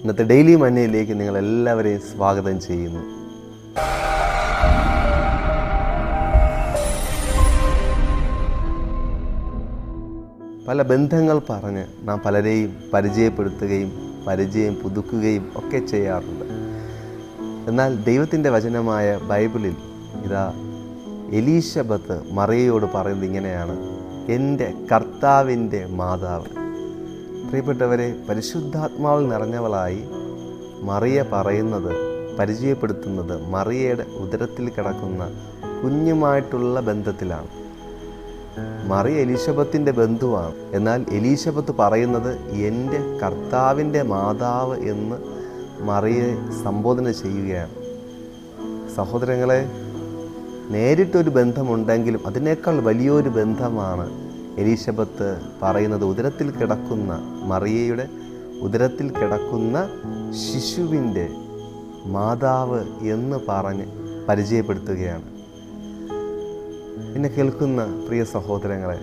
ഇന്നത്തെ ഡെയിലി മന്നയിലേക്ക് നിങ്ങൾ എല്ലാവരെയും സ്വാഗതം ചെയ്യുന്നു. പല ബന്ധങ്ങൾ പറഞ്ഞ് നാം പലരെയും പരിചയപ്പെടുത്തുകയും പരിചയം പുതുക്കുകയും ഒക്കെ ചെയ്യാറുണ്ട്. എന്നാൽ ദൈവത്തിന്റെ വചനമായ ബൈബിളിൽ ഇതാ എലീശബത്ത് മറിയയോട് പറയുന്നത് ഇങ്ങനെയാണ് എന്റെ കർത്താവിന്റെ മാതാവ്. പ്രിയപ്പെട്ടവരെ പരിശുദ്ധാത്മാവിൽ നിറഞ്ഞവളായി മറിയ പറയുന്നത് പരിചയപ്പെടുത്തുന്നത് മറിയയുടെ ഉദരത്തിൽ കിടക്കുന്ന കുഞ്ഞുമായിട്ടുള്ള ബന്ധത്തിലാണ്. മറിയ എലീശബത്തിന്റെ ബന്ധുവാണ്. എന്നാൽ എലീശബത്ത് പറയുന്നത് എന്റെ കർത്താവിന്റെ മാതാവ് എന്ന് മറിയെ സംബോധന ചെയ്യുകയാണ്. സഹോദരങ്ങളെ നേരിട്ടൊരു ബന്ധമുണ്ടെങ്കിലും അതിനേക്കാൾ വലിയൊരു ബന്ധമാണ് എലീശബത്ത് പറയുന്നത് ഉദരത്തിൽ കിടക്കുന്ന മറിയയുടെ ഉദരത്തിൽ കിടക്കുന്ന ശിശുവിന്റെ മാതാവ് എന്ന് പറഞ്ഞ് പരിചയപ്പെടുത്തുകയാണ്. പിന്നെ കേൾക്കുന്ന പ്രിയ സഹോദരങ്ങളെ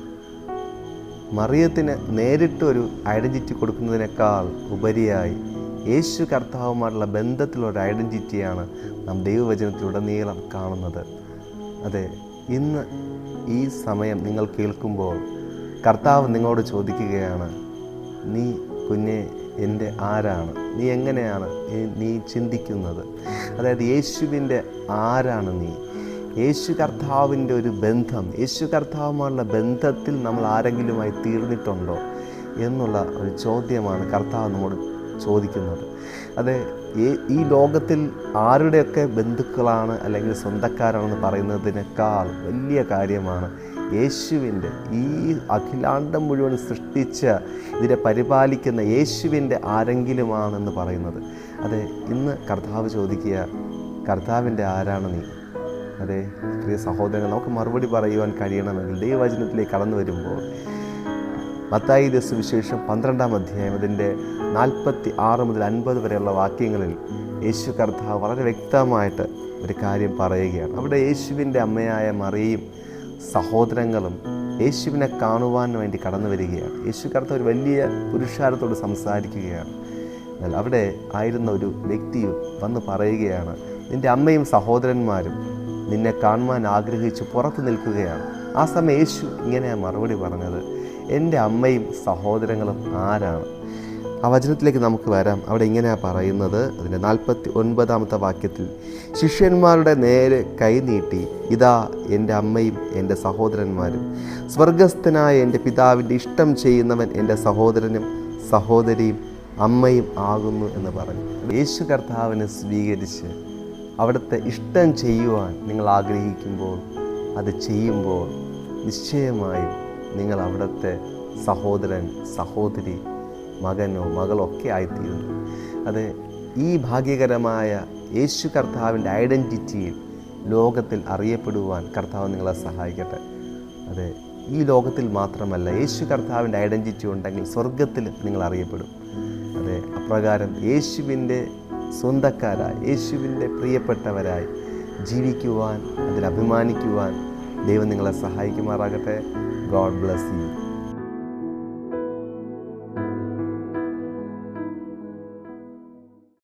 മറിയത്തിന് നേരിട്ടൊരു ഐഡന്റിറ്റി കൊടുക്കുന്നതിനേക്കാൾ ഉപരിയായി യേശു കർത്താവുമായിട്ടുള്ള ബന്ധത്തിലുള്ള ഐഡന്റിറ്റിയാണ് നാം ദൈവവചനത്തിലുടനീളം കാണുന്നത്. അതെ ഇന്ന് ഈ സമയം നിങ്ങൾ കേൾക്കുമ്പോൾ കർത്താവ് നിങ്ങളോട് ചോദിക്കുകയാണ് നീ കുഞ്ഞെ എന്റെ ആരാണ്? നീ എങ്ങനെയാണ് നീ ചിന്തിക്കുന്നത്? അതായത് യേശുവിന്റെ ആരാണ് നീ? യേശു കർത്താവിന്റെ ഒരു ബന്ധം യേശു കർത്താവുമായുള്ള ബന്ധത്തിൽ നമ്മൾ ആരെങ്കിലുമായി തീർന്നിട്ടുണ്ടോ എന്നുള്ള ഒരു ചോദ്യമാണ് കർത്താവ് നമ്മോട് ചോദിക്കുന്നത്. അതെ ഈ- ലോകത്തിൽ ആരുടെയൊക്കെ ബന്ധുക്കളാണ് അല്ലെങ്കിൽ സ്വന്തക്കാരാണെന്ന് പറയുന്നതിനേക്കാൾ വലിയ കാര്യമാണ് യേശുവിന്റെ. ഈ അഖിലാണ്ടം മുഴുവൻ സൃഷ്ടിച്ച ഇതിനെ പരിപാലിക്കുന്ന യേശുവിന്റെ ആരെങ്കിലുമാണെന്ന് പറയുന്നത്. അതെ ഇന്ന് കർത്താവ് ചോദിക്കുക കർത്താവിന്റെ ആരാണ് നീ? അതെ പ്രിയ സഹോദരങ്ങൾ നമുക്ക് മറുപടി പറയുവാൻ കഴിയണമെങ്കിൽ ദൈവവചനത്തിലേക്ക് കടന്നു വരുമ്പോൾ മത്തായി സുവിശേഷം പന്ത്രണ്ടാം അധ്യായം അതിന്റെ നാൽപ്പത്തി ആറ് മുതൽ അൻപത് വരെയുള്ള വാക്യങ്ങളിൽ യേശു കർത്താവ് വളരെ വ്യക്തമായിട്ട് ഒരു കാര്യം പറയുകയാണ്. അവിടെ യേശുവിന്റെ അമ്മയായ മറിയും സഹോദരങ്ങളും യേശുവിനെ കാണുവാൻ വേണ്ടി കടന്നു വരികയാണ്. യേശു കർത്താവ് ഒരു വലിയ പുരുഷാരത്തോട് സംസാരിക്കുകയാണ്. എന്നാൽ അവിടെ ആയിരുന്ന ഒരു വ്യക്തി വന്ന് പറയുകയാണ് നിന്റെ അമ്മയും സഹോദരന്മാരും നിന്നെ കാണുവാൻ ആഗ്രഹിച്ച് പുറത്തു നിൽക്കുകയാണ്. ആ സമയം യേശു ഇങ്ങനെയാണ് മറുപടി പറഞ്ഞത് എന്റെ അമ്മയും സഹോദരങ്ങളും ആരാണ്? ആ വചനത്തിലേക്ക് നമുക്ക് വരാം. അവിടെ ഇങ്ങനെയാണ് പറയുന്നത് അതിന്റെ നാൽപ്പത്തി ഒൻപതാമത്തെ വാക്യത്തിൽ ശിഷ്യന്മാരുടെ നേരെ കൈനീട്ടി ഇതാ എന്റെ അമ്മയും എന്റെ സഹോദരന്മാരും. സ്വർഗസ്ഥനായ എന്റെ പിതാവിന്റെ ഇഷ്ടം ചെയ്യുന്നവൻ എന്റെ സഹോദരനും സഹോദരിയും അമ്മയും ആകുന്നു എന്ന് പറഞ്ഞു. യേശു കർത്താവിനെ സ്വീകരിച്ച് അവിടുത്തെ ഇഷ്ടം ചെയ്യുവാൻ നിങ്ങൾ ആഗ്രഹിക്കുമ്പോൾ അത് ചെയ്യുമ്പോൾ നിശ്ചയമായും നിങ്ങൾ അവിടുത്തെ സഹോദരൻ സഹോദരി മകനോ മകളോ ഒക്കെ ആയിത്തീരുന്നു. അത് ഈ ഭാഗ്യകരമായ യേശു കർത്താവിന്റെ ഐഡന്റിറ്റിയിൽ ലോകത്തിൽ അറിയപ്പെടുവാൻ കർത്താവ് നിങ്ങളെ സഹായിക്കട്ടെ. അതെ ഈ ലോകത്തിൽ മാത്രമല്ല യേശു കർത്താവിന്റെ ഐഡന്റിറ്റി ഉണ്ടെങ്കിൽ സ്വർഗത്തിൽ നിങ്ങൾ അറിയപ്പെടും. അതെ അപ്രകാരം യേശുവിന്റെ സ്വന്തക്കാരായി യേശുവിന്റെ പ്രിയപ്പെട്ടവരായി ജീവിക്കുവാൻ അതിൽ അഭിമാനിക്കുവാൻ ദൈവം നിങ്ങളെ സഹായിക്കുമാറാകട്ടെ. God bless you.